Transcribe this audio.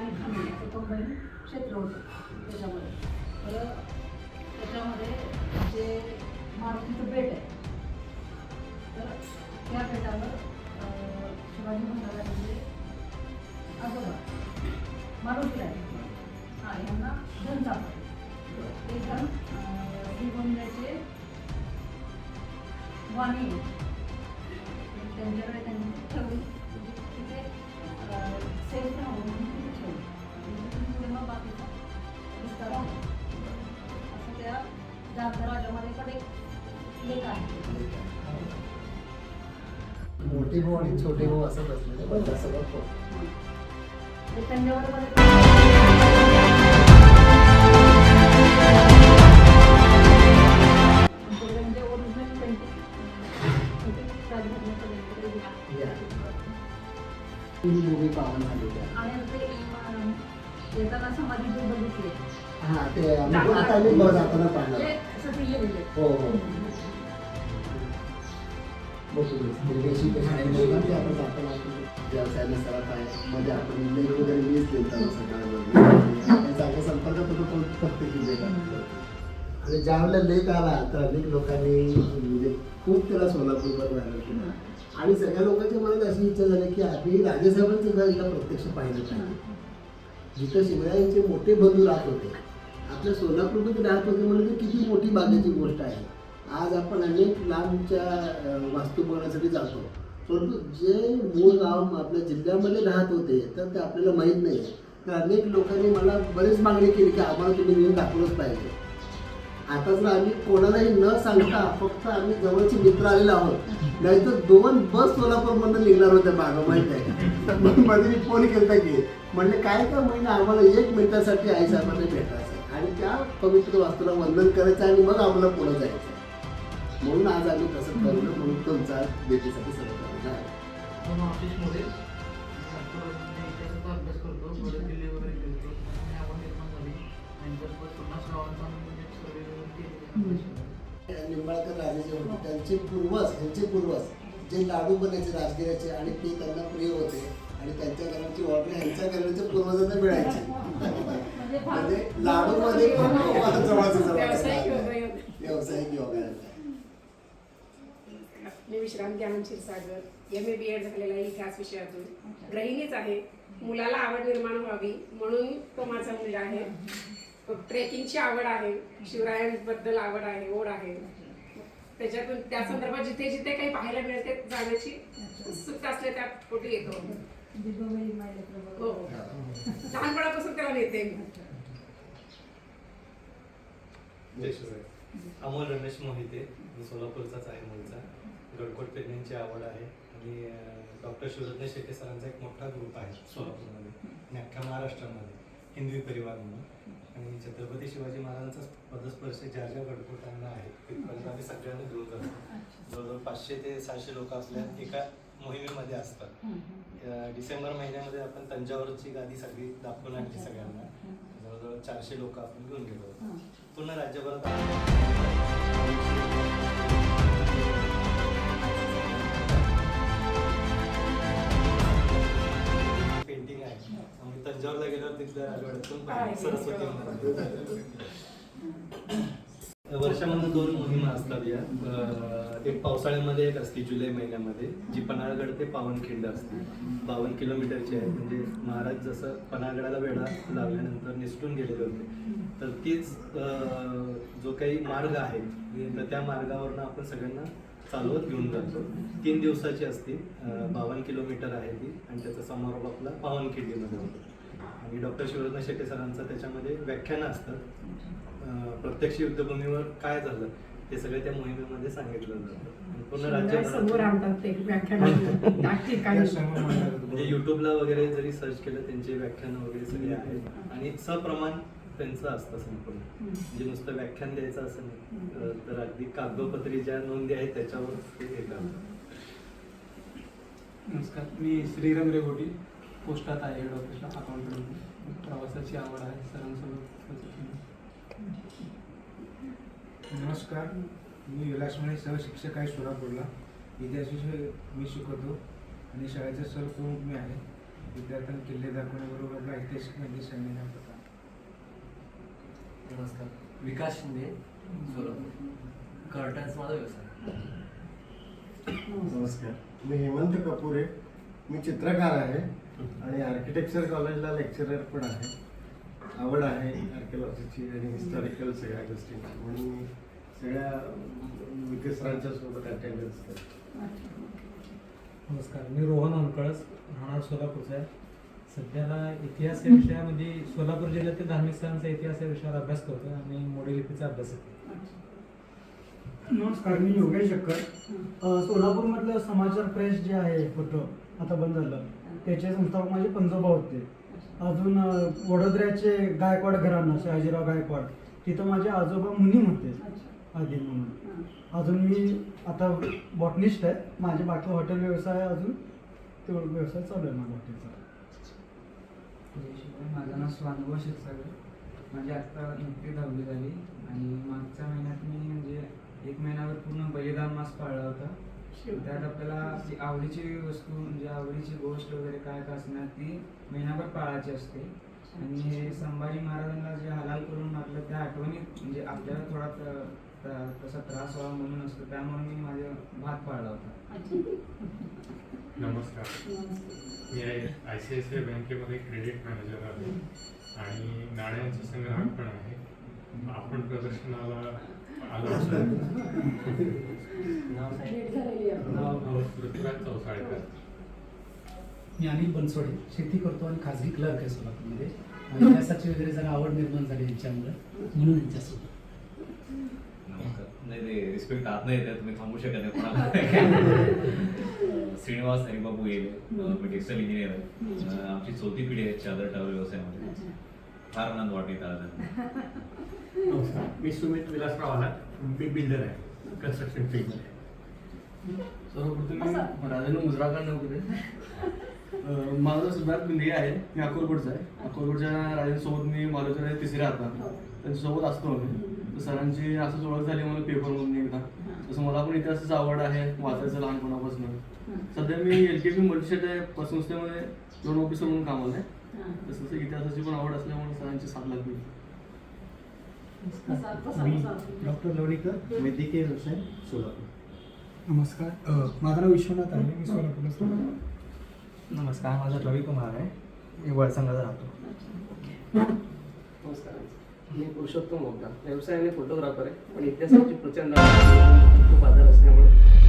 आणि खाण्याचं कंबाईन क्षेत्र होतं त्याच्यामध्ये. तर त्याच्यामध्ये जे मारुतीचं बेट आहे तर त्या बेटावर शिवाजी महाराजांचे आजोबा मारुती आहे हां यांना धन सापडले ते धन श्रीगोंद्याचे वाणी मोठे भाऊ आणि छोटे भाऊ असंच असलेलं पण जास्त गप्प. ते त्यांच्याबरोबर आमच्याकडे ओरिजिनल पेंटिंग या. तीन मूवी पाहून आलेल्या आणि ते अं, येताना समाधी जे बघितले हा ते आम्ही आता आम्ही बस जाताना पाहिलं ते असं लिहिलेले हो हो बघू देशी कशी बोलतात आपण जाताना आपण मध्ये आपण इंडियन वगैरे मीच देतात सकाळमध्ये चांगला संपर्कात होतो पण प्रत्येक जिल्ह्यात आणि ज्यावेळेला लेख आला तर अनेक लोकांनी म्हणजे खूप त्याला सोलापूरवर व्हायला केलं आणि सगळ्या लोकांच्या मनात अशी इच्छा झाली की आम्ही राजेसाहेबांचं घर एकदा प्रत्यक्ष पाहिलं पाहिजे. जिथं शिवरायांचे मोठे बंधू राहत होते. आपल्या सोलापूरमध्ये राहत होते म्हणजे ती किती मोठी बागेची गोष्ट आहे. आज आपण अनेक लांबच्या वास्तू बघण्यासाठी जातो. परंतु जे मूळ गाव आपल्या जिल्ह्यामध्ये राहत होते तर ते आपल्याला माहीत नाही. तर अनेक लोकांनी मला बरीच मागणी केली की आम्हाला तुम्ही नेऊन दाखवलंच पाहिजे. आता जर आम्ही कोणालाही न सांगता फक्त आम्ही जवळचे मित्र आलेलो आहोत नाहीतर दोन बस सोलापूरमधून निघणार होत्या मागं माहीत आहे तर मग मध्ये मी फोन केला की म्हणजे काय का महिना आम्हाला एक मिनिटासाठी आई साहेबांना भेटायचं आणि त्या पवित्र वास्तूला वंदन करायचं आणि मग आम्हाला पुढे जायचं म्हणून आज आम्ही तसं ठरवलं म्हणून तुमचा भेटीसाठी सर्व करणार आहे. आपण ऑफिसमध्ये. इतिहासाचा अभ्यास करतो वगैरे आणि निर्माण झाली नंतर म्हणजे करतो. निंबाळकर राजे जे होते. त्यांचे पूर्वज ह्यांचे पूर्वज जे लाडू बनायचे राजगिराचे आणि ते त्यांना प्रिय होते. आणि त्यांच्या घराची ऑर्डर ह्यांच्या घराच्या पूर्वजांना मिळायची. म्हणजे लाडू मध्ये जवळचं जवळचं व्यावसायिक योगयोग. व्यावसायिक yoga. Me Vishranti Anand Kshirsagar M A B Ed झालेला आहे इतिहास विषयातून. गृहिणीच आहे. मुलाला आवड निर्माण व्हावी म्हणून तो माझा मुलगा आहे. ट्रेकिंगची आवड आहे. शिवरायांबद्दल आवड आहे ओढ आहे. त्याच्यातून त्या संदर्भात जिथे जिथे काही पाहायला मिळते जाण्याची उत्सुकता असल्या त्या पोटी येतो. हो हो. लहानपणापासून त्याला नेते अमोल रमेश मोहिते. मी सोलापूरचाच आहे मूळचा गडकोट पेरणींची आवड आहे. आणि डॉक्टर शिवरत्न शेट्टे सरांचा एक मोठा ग्रुप आहे सोलापूरमध्ये आणि अख्ख्या महाराष्ट्रामध्ये हिंदवी परिवार म्हणून. आणि छत्रपती शिवाजी महाराजांचा पदस्पर्श ज्या ज्या गडकोटांना आहे तिथपर्यंत आम्ही सगळ्यांना घेऊन जातो. जवळजवळ पाचशे ते सहाशे लोक आपल्या एका मोहिमेमध्ये असतात. डिसेंबर महिन्यामध्ये आपण तंजावरची गादी सगळी दाखवून आणली सगळ्यांना. जवळजवळ चारशे लोक आपण घेऊन गेलो. पूर्ण राज्यभरात तंजावरला गेल्यावर तिथल्या राजवाड्यातून पाहिलं, सरस्वती. वर्षामध्ये दोन मोहिमा असतात या. एक पावसाळ्यामध्ये एक असते जुलै महिन्यामध्ये जी पन्हाळगड ते पावनखिंड असते. बावन्न किलोमीटरची आहे. म्हणजे महाराज जसं पन्हाळगडाला वेढा लावल्यानंतर निसटून गेलेले होते. तर तीच अं, जो काही मार्ग आहे तर त्या मार्गावरनं आपण सगळ्यांना चालवत घेऊन जातो. तीन दिवसाची असते. बावन्न किलोमीटर आहे ती आणि त्याचा समारोप आपला पावनखिंडीमध्ये होतो. आणि डॉक्टर शिवरत्न शेट्टे सरांचं त्याच्यामध्ये व्याख्यानं असतात अं, प्रत्यक्ष युद्धभूमीवर काय झालं हे सगळं त्या मोहिमेमध्ये सांगितलं जातं पूर्ण ते ठिकाणी. म्हणजे युट्यूबला वगैरे जरी सर्च केलं त्यांचे व्याख्यान वगैरे सगळे आहेत आणि सप्रमाण त्यांचं असतं संपूर्ण. म्हणजे नुसतं व्याख्यान द्यायचं असं नाही. तर अगदी कागदोपत्री ज्या नोंदी आहेत त्याच्यावर ते हे नमस्कार. मी श्रीराम रेगोटी पोस्टात आहे हेड ऑफिसला अकाउंटंट प्रवासाची आवड आहे सरांसोबत नमस्कार. मी विलासमणे सहशिक्षक आहे सोलापूरला. इतिहास विषय मी शिकवतो. आणि शाळेचा सरप्रमुख मी आहे. विद्यार्थ्यांना किल्ले दाखवण्याबरोबर ऐतिहासिक माहिती सांगण्याचा प्रकार नमस्कार. विकास शिंदे सोलापूर. कर्टन्स माझा व्यवसाय. नमस्कार. मी हेमंत कपुरे मी चित्रकार आहे आणि आर्किटेक्चर कॉलेजला लेक्चरर पण आहे. आवड आहे आर्किओलॉजीची आणि हिस्टॉरिकल सगळ्या गोष्टींची. म्हणून मी सगळ्या विकसरांच्या सोबत अटेंडन्स करतो. नमस्कार. मी रोहन होनकळस राहणार सोलापूरचा आहे सध्याला इतिहास या विषयामध्ये सोलापूर जिल्ह्यातील धार्मिक स्थळांचा इतिहास या विषयावर अभ्यास करतो आणि मोडी लिपीचा अभ्यास करतो नमस्कार. मी योगेश शक्कर सोलापूरमधलं समाचार प्रेस जे आहे फोटो आता बंद झालं. त्याचे संस्थापक माझे पंजोबा होते. अजून वडोदऱ्याचे गायकवाड घराणं शहाजीराव गायकवाड तिथं माझे आजोबा मुनीम होते. आधी म्हणून. अजून मी आता बॉटनिस्ट आहे. माझे बाकी हॉटेल व्यवसाय अजून. तो व्यवसाय चालू आहे माझा हॉटेलचा माझं नाव स्वानुभव क्षीरसागर माझी आत्ता नुकती दहावी झाली आणि मागच्या महिन्यात मी म्हणजे एक महिन्यावर पूर्ण बलिदान मास पाळला होता. त्यात आपल्याला ती आवडीची वस्तू म्हणजे आवडीची गोष्ट वगैरे काय काय असणार ती महिनाभर पाळायची असते. आणि हे संभाजी महाराजांना जे हलाल करून मारलं त्या आठवणीत म्हणजे आपल्याला थोडा त- त- तसा त्रास व्हावा म्हणून असतो त्यामुळे मी माझा भात पाळला होता. नमस्कार. मी I C I C I बँकेमध्ये क्रेडिट मॅनेजर आहे. आणि नाण्यांचा संग्राहक पण आहे. आपण प्रदर्शनाला आलो चौसाळकर मी अनिल बनसोडे शेती करतो आणि खाजगी क्लर्क आहे सोलापूरमध्ये. आणि इतिहासाची वगैरे जरा आवड निर्माण झाली यांच्यामुळे म्हणून यांच्यासोबत. नमस्कार. नाही ते रिस्पेक्ट आत नाही येत तुम्ही थांबू शकत नाही कोणाला. श्रीनिवास हरिबाबू येले मी टेक्स्टाईल इंजिनियर आहे. आमची चौथी पिढी आहे चादर टावर व्यवसायामध्ये. फार आनंद आला नमस्कार. मी सुमित विलासराव आला मी बिल्डर आहे. कन्स्ट्रक्शन फील्डमध्ये मी मुजराकर नव्हते अं, माझं सिद्धार्थ बिंदगे आहे. मी अकोलकोटचा आहे. अकोलकोटच्या राजेंसोबत मी मालोच्या तिसऱ्या आता त्यांच्यासोबत असतो आम्ही. तर सरांची असंच ओळख झाली मला पेपरमधून एकदा. तसं मला पण इतिहासाची आवड आहे वाचायचं लहानपणापासून. सध्या मी एल के पी मल्टीशेट आहे. पतसंस्थेमध्ये लोन ऑफिसर म्हणून कामाला आहे. तसं इतिहासाची पण आवड असल्यामुळे सरांची साथ लागली. मी डॉक्टर लवणीकर वैद्यकीय व्यवसाय सोलापूर. नमस्कार. अ, माझं नाव विश्वनाथ आहे. मी सोलापूरला नमस्कार. माझा रवी कुमार आहे. मी वळसंगाचा राहतो. नमस्कार. मी पुरुषोत्तम मोगदा. व्यवसायाने फोटोग्राफर आहे. पण इतिहासाची प्रचंड आवड आहे.